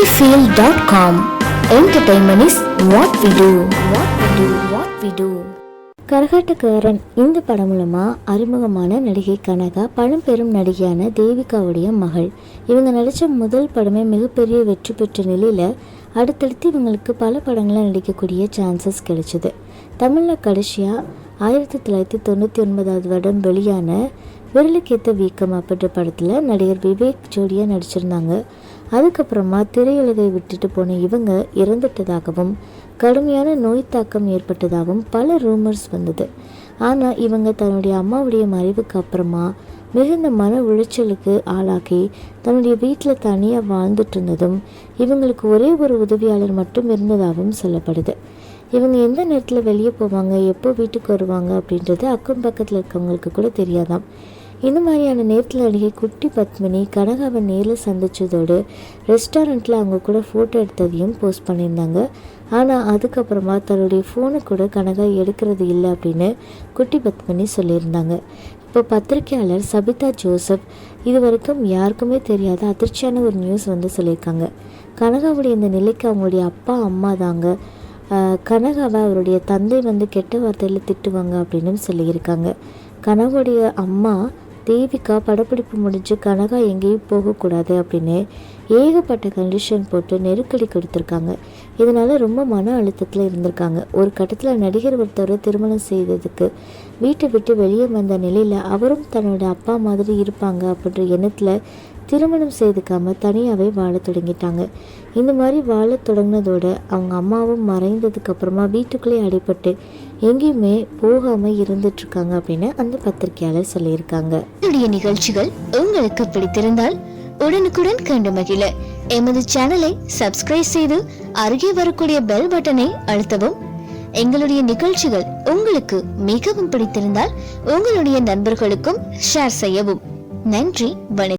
sunnyfield.com. Entertainment is what we do. What we do. What we do. Karakattakkaran இந்த படம் மூலமாக அறிமுகமான நடிகை கனகா பழம்பெரும் நடிகையான தேவிகாவுடைய மகள் இவங்க நடித்த முதல் படமே மிகப்பெரிய வெற்றி பெற்ற நிலையில் அடுத்தடுத்து இவங்களுக்கு பல படங்களில் நடிக்கக்கூடிய சான்சஸ் கிடைச்சிது தமிழில் கடைசியாக ஆயிரத்தி தொள்ளாயிரத்தி தொண்ணூற்றி ஒன்பதாவது வருடம் வெளியான விரலுக்கேத்த வீக்கம் அப்படின்ற படத்தில் நடிகர் விவேக் ஜோடியாக நடிச்சிருந்தாங்க அதுக்கப்புறமா திரையுலகை விட்டுட்டு போன இவங்க இறந்துட்டதாகவும் கடுமையான நோய் தாக்கம் ஏற்பட்டதாகவும் பல ரூமர்ஸ் வந்தது. ஆனால் இவங்க தன்னுடைய அம்மாவுடைய மறைவுக்கு அப்புறமா மிகுந்த மன உளைச்சலுக்கு ஆளாகி தன்னுடைய வீட்டில் தனியாக வாழ்ந்துட்டு இருந்ததும் இவங்களுக்கு ஒரே ஒரு உதவியாளர் மட்டும் இருந்ததாகவும் சொல்லப்படுது. இவங்க எந்த நேரத்தில் வெளியே போவாங்க எப்போ வீட்டுக்கு வருவாங்க அப்படின்றது அக்கம் பக்கத்தில் இருக்கவங்களுக்கு கூட தெரியாதாம். இந்த மாதிரியான நேரத்தில் நடிகை குட்டி பத்மினி கனகாவை நேரில் சந்தித்ததோடு ரெஸ்டாரண்ட்டில் அவங்க கூட ஃபோட்டோ எடுத்ததையும் போஸ்ட் பண்ணியிருந்தாங்க. ஆனால் அதுக்கப்புறமா தன்னுடைய ஃபோனை கூட கனகா எடுக்கிறது இல்லை அப்படின்னு குட்டி பத்மினி சொல்லியிருந்தாங்க. இப்போ பத்திரிக்கையாளர் சபிதா ஜோசப் இது வரைக்கும் யாருக்குமே தெரியாத அதிர்ச்சியான ஒரு நியூஸ் வந்து சொல்லியிருக்காங்க. கனகாவுடைய இந்த நிலைக்கு அவங்களுடைய அப்பா அம்மா தாங்க கனகாவை அவருடைய தந்தை வந்து கெட்ட வார்த்தையில் திட்டுவாங்க அப்படின்னு சொல்லியிருக்காங்க. கனவுடைய அம்மா தேவிகா படப்பிடிப்பு முடிஞ்சு கனகா எங்கேயும் போகக்கூடாது அப்படின்னு ஏகப்பட்ட கண்டிஷன் போட்டு நெருக்கடி கொடுத்துருக்காங்க. இதனால் ரொம்ப மன அழுத்தத்தில் இருந்திருக்காங்க. ஒரு கட்டத்தில் நடிகர் ஒருத்தரை திருமணம் செய்ததுக்கு வீட்டை விட்டு வெளியே வந்த நிலையில் அவரும் தன்னோட அப்பா மாதிரி இருப்பாங்க அப்படின்ற எண்ணத்தில் திருமணம் செய்துக்காம தனியாகவே வாழ தொடங்கிட்டாங்க. இந்த மாதிரி வாழத் தொடங்கினதோட அவங்க அம்மாவும் மறைந்ததுக்கப்புறமா வீட்டுக்குள்ளே அடிபட்டு எங்கேயுமே போகாமல் இருந்துட்டுருக்காங்க அப்படின்னு அந்த பத்திரிகையாளர் சொல்லியிருக்காங்க. என்னுடைய நிகழ்ச்சிகள் உங்களுக்கு பிடித்திருந்தால் உடனுக்குடன் கண்டு மகிழ. எமது சேனலை சப்ஸ்கிரைப் செய்து அருகே வரக்கூடிய பெல் பட்டனை அழுத்தவும். எங்களுடைய நிகழ்ச்சிகள் உங்களுக்கு மிகவும் பிடித்திருந்தால் உங்களுடைய நண்பர்களுக்கும் ஷேர் செய்யவும். நன்றி வணக்கம்.